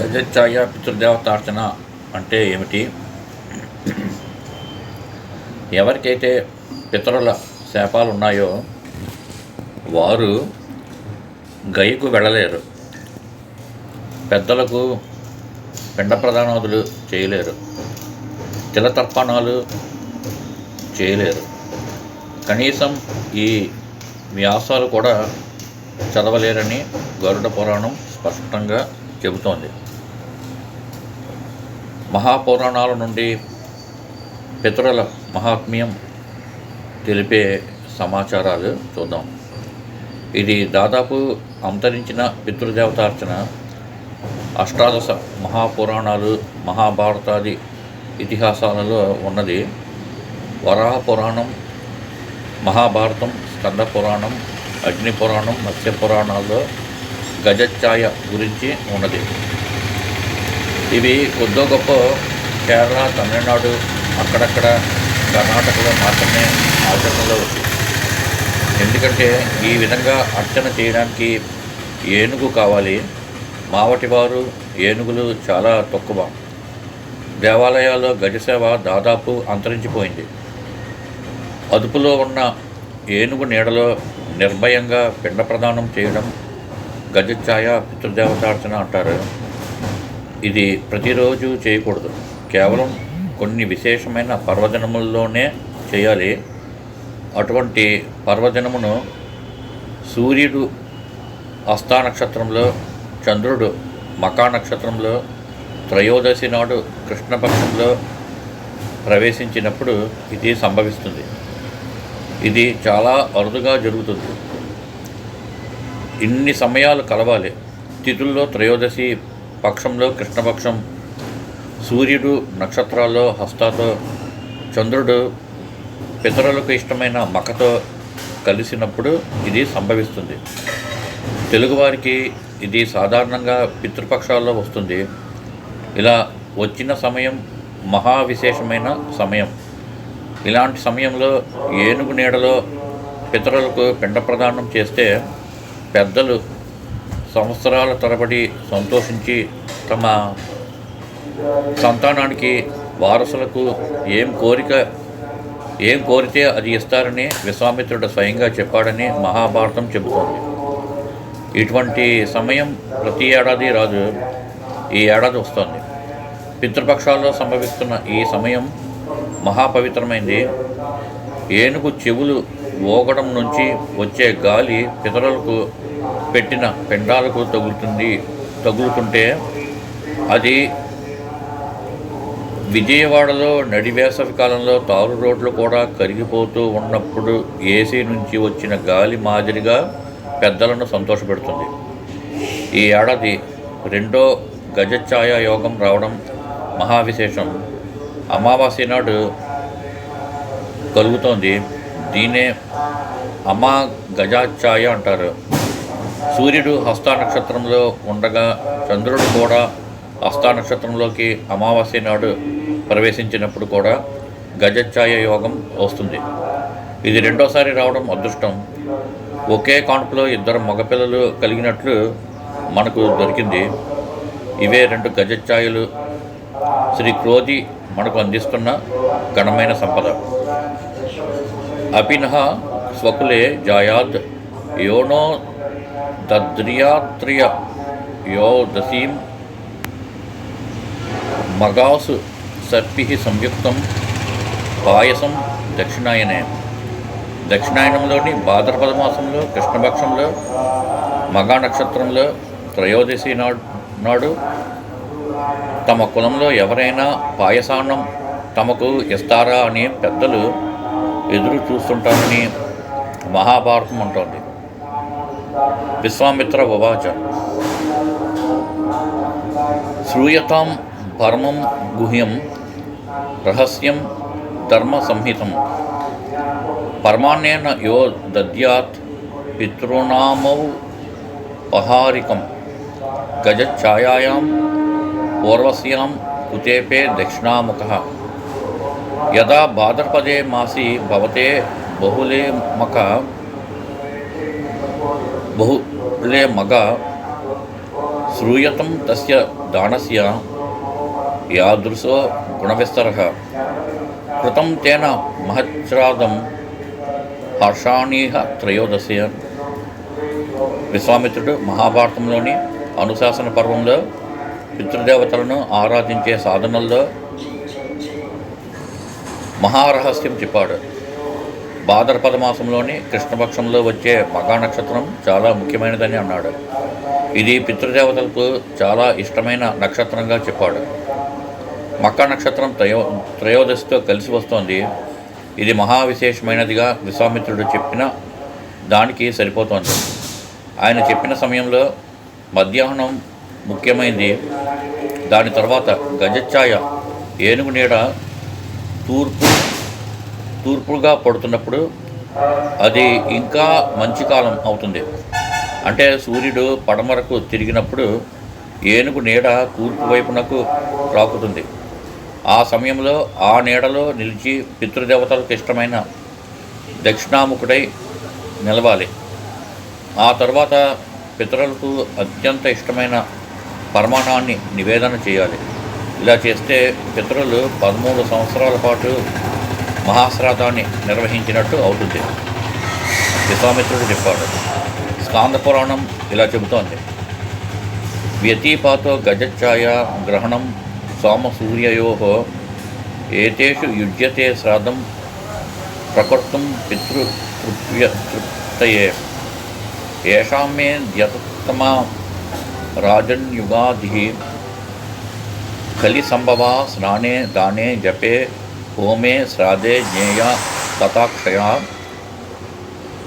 గజఛాయ పితృదేవతార్చన అంటే ఏమిటి? ఎవరికైతే పితరుల శాపాలు ఉన్నాయో వారు గైకు వెళ్ళలేరు. పెద్దలకు పిండ ప్రదానాదులు చేయలేరు. తిలతర్పణాలు చేయలేరు. కనీసం ఈ వ్యాసాలు కూడా చదవలేరని గరుడ పురాణం స్పష్టంగా చెబుతోంది. మహాపురాణాల నుండి పితరుల మహాత్మ్యం తెలిపే సమాచారాలు చూద్దాం. ఇది దాదాపు అంతరించిన పితృదేవతార్చన అష్టాదశ మహాపురాణాలు మహాభారతాది ఇతిహాసాలలో ఉన్నది. వరాహ పురాణం మహాభారతం స్కంద పురాణం అగ్ని పురాణం మత్స్య పురాణాల్లో గజఛాయ గురించి ఉన్నది. ఇవి కొద్దో గొప్ప కేరళ తమిళనాడు అక్కడక్కడ కర్ణాటకలో మాత్రమే ఆచరణలో ఉంది. ఎందుకంటే ఈ విధంగా అర్చన చేయడానికి ఏనుగు కావాలి. మావటివారు ఏనుగులు చాలా తక్కువ. దేవాలయాల్లో గజసేవ దాదాపు అంతరించిపోయింది. అదుపులో ఉన్న ఏనుగు నీడలో నిర్భయంగా పిండ ప్రదానం చేయడం గజఛాయ పితృదేవతార్చన అంటారు. ఇది ప్రతిరోజు చేయకూడదు. కేవలం కొన్ని విశేషమైన పర్వదినముల్లోనే చేయాలి. అటువంటి పర్వదినమును సూర్యుడు అస్తా నక్షత్రంలో చంద్రుడు మకా నక్షత్రంలో త్రయోదశి నాడు కృష్ణపక్షంలో ప్రవేశించినప్పుడు ఇది సంభవిస్తుంది. ఇది చాలా అరుదుగా జరుగుతుంది. ఇన్ని సమయాలు కలవాలి. తిథుల్లో త్రయోదశి పక్షంలో కృష్ణపక్షం. సూర్యుడు నక్షత్రాల్లో హస్తాతో చంద్రుడు పితరులకు ఇష్టమైన మకతో కలిసినప్పుడు ఇది సంభవిస్తుంది. తెలుగువారికి ఇది సాధారణంగా పితృపక్షాల్లో వస్తుంది. ఇలా వచ్చిన సమయం మహా విశేషమైన సమయం. ఇలాంటి సమయంలో ఏనుగు నీడలో పితరులకు పిండ ప్రదానం చేస్తే పెద్దలు సంవత్సరాల తరబడి సంతోషించి తమ సంతానానికి వారసులకు ఏం కోరిక ఏం కోరితే అది ఇస్తారని విశ్వామిత్రుడు స్వయంగా చెప్పాడని మహాభారతం చెబుతోంది. ఇటువంటి సమయం ప్రతి ఏడాది రాదు. ఈ ఏడాది వస్తుంది. పితృపక్షాల్లో సంభవిస్తున్న ఈ సమయం మహాపవిత్రమైంది. ఏనుగు చెవులు ఓగడం నుంచి వచ్చే గాలి పితరులకు పెట్టిన పిండాలకు తగులుతుంది. తగులుతుంటే అది విజయవాడలో నడివేసవి కాలంలో తారు రోడ్లు కూడా కరిగిపోతూ ఉన్నప్పుడు ఏసీ నుంచి వచ్చిన గాలి మాదిరిగా పెద్దలను సంతోషపెడుతుంది. ఈ ఏడాది రెండో గజఛాయ యోగం రావడం మహావిశేషం. అమావాస్య నాడు కలుగుతోంది. దీనే అమా గజాఛాయ అంటారు. సూర్యుడు హస్త నక్షత్రంలో ఉండగా చంద్రుడు కూడా హస్త నక్షత్రంలోకి అమావాస్య నాడు ప్రవేశించినప్పుడు కూడా గజఛాయ యోగం వస్తుంది. ఇది రెండోసారి రావడం అదృష్టం. ఒకే కాన్పులో ఇద్దరు మగపిల్లలు కలిగినట్లు మనకు దొరికింది. ఇవే రెండు గజఛాయలు. శ్రీ క్రోధి మనకు అందిస్తున్న ఘనమైన సంపద. అపినః స్వకులే జాయాద్ యోనో తద్రియాత్రియ యో దశీం మగాసు సర్పి సంయుక్తం పాయసం దక్షిణాయనే. దక్షిణాయనంలోని భాద్రపద మాసంలో కృష్ణపక్షంలో మగా నక్షత్రంలో త్రయోదశి నాడు నాడు తమ కులంలో ఎవరైనా పాయసాన్నం తమకు ఇస్తారా అని పెద్దలు ఎదురు చూస్తుంటారని మహాభారతం అంటోంది. విశ్వామిత్ర ఉవాచ శ్రూయతాం పరమం గుహ్యం రహస్యం ధర్మ సంహితం పరమాన్నేన యో దద్యాత్ పితॄనామౌ పహారికం గజఛాయాయాం పూర్వస్యాం కుచేపే దక్షిణాముఖ యదా భాద్రపదే మాసి భవతే బహుళే మక బహుళే మగ శ్రూయతం తస్య దానస్య యాదృశో कृतं కృతం తేన మహశ్రాదం హర్షాణీహ త్రయోదశి. విశ్వామిత్రుడు మహాభారతంలోని అనుశాసన పర్వంలో పితృదేవతలను ఆరాధించే సాధనల్లో మహారహస్యం చెప్పాడు. భాద్రపద మాసంలోని కృష్ణపక్షంలో వచ్చే మగా నక్షత్రం చాలా ముఖ్యమైనదని అన్నాడు. ఇది పితృదేవతలకు చాలా ఇష్టమైన నక్షత్రంగా చెప్పాడు. మక్క నక్షత్రం త్రయో త్రయోదశితో కలిసి వస్తోంది. ఇది మహావిశేషమైనదిగా విశ్వామిత్రుడు చెప్పిన దానికి సరిపోతోంది. ఆయన చెప్పిన సమయంలో మధ్యాహ్నం ముఖ్యమైనది దాని తర్వాత గజఛాయ ఏనుగు నీడ తూర్పు తూర్పుగా పడుతున్నప్పుడు అది ఇంకా మంచి కాలం అవుతుంది. అంటే సూర్యుడు పడమరకు తిరిగినప్పుడు ఏనుగు నీడ తూర్పు వైపునకు రాకుతుంది. ఆ సమయంలో ఆ నీడలో నిలిచి పితృదేవతలకు ఇష్టమైన దక్షిణాముఖుడై నిలవాలి. ఆ తర్వాత పితరులకు అత్యంత ఇష్టమైన పరమాణాన్ని నివేదన చేయాలి. ఇలా చేస్తే పితరులు పదమూడు సంవత్సరాల పాటు మహాశ్రాతాన్ని నిర్వహించినట్టు అవుతుంది. విశ్వామిత్రుడు చెప్పాడు. స్కాంద పురాణం ఇలా చెబుతోంది. వ్యతీపాతో గజఛాయ గ్రహణం సోమసూర్యయో ఏతేషు యుజ్యతే శ్రాద్ధం ప్రకర్తుం పితృతృప్య తృప్తయే ఏషాం మే ద్యతమ రాజన్యుగాది. కలిసంభవా స్నానే దానే జపే होमे श्राद्धे ज्ञेया तथाक्षया।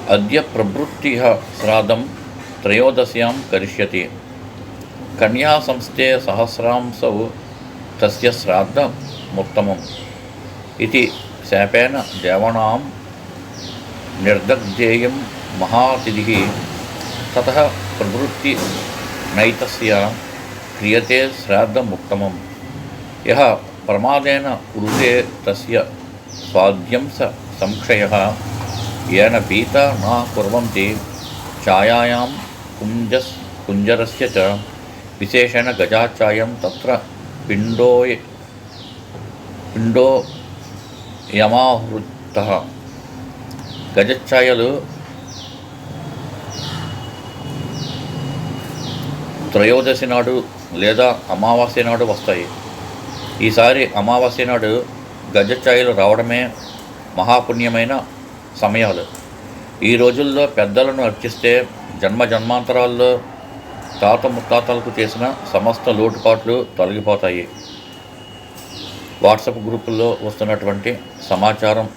अद्य प्रवृत्ति श्राद्धम त्रयोदश्यां करिष्यति। कन्यासंस्थे सहस्रांसौ तस्य श्राद्धमुत्तमम् इति शापेन देवानां निर्दग्धेयं महातिथिः ततः प्रवृत्तिनैतस्य क्रियते श्राद्धमुत्तमं यः ప్రమాదేన వృతే తస్య స్వాధ్యం స సంక్షయ ఏన పీత నా కుర్వంతి ఛాయాయాం కుంజస్ కుంజరస్ చ విశేషణ గజాఛాయం తత్ర పిండో పిండో యమాహృత గజఛాయలు త్రయోదశి నాడు లేదా అమావాస్య నాడు వస్తాయి. ఈసారి అమావాస్య నాడు గజఛాయలు రావడమే మహాపుణ్యమైన సమయాలు. ఈ రోజుల్లో పెద్దలను అర్చిస్తే జన్మ జన్మాంతరాల్లో తాత ముత్తాతలకు చేసిన సమస్త లోటుపాట్లు తొలగిపోతాయి. వాట్సాప్ గ్రూపుల్లో వస్తున్నటువంటి సమాచారం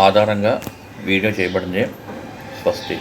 ఆధారంగా వీడియో చేయబడింది. స్వస్తి.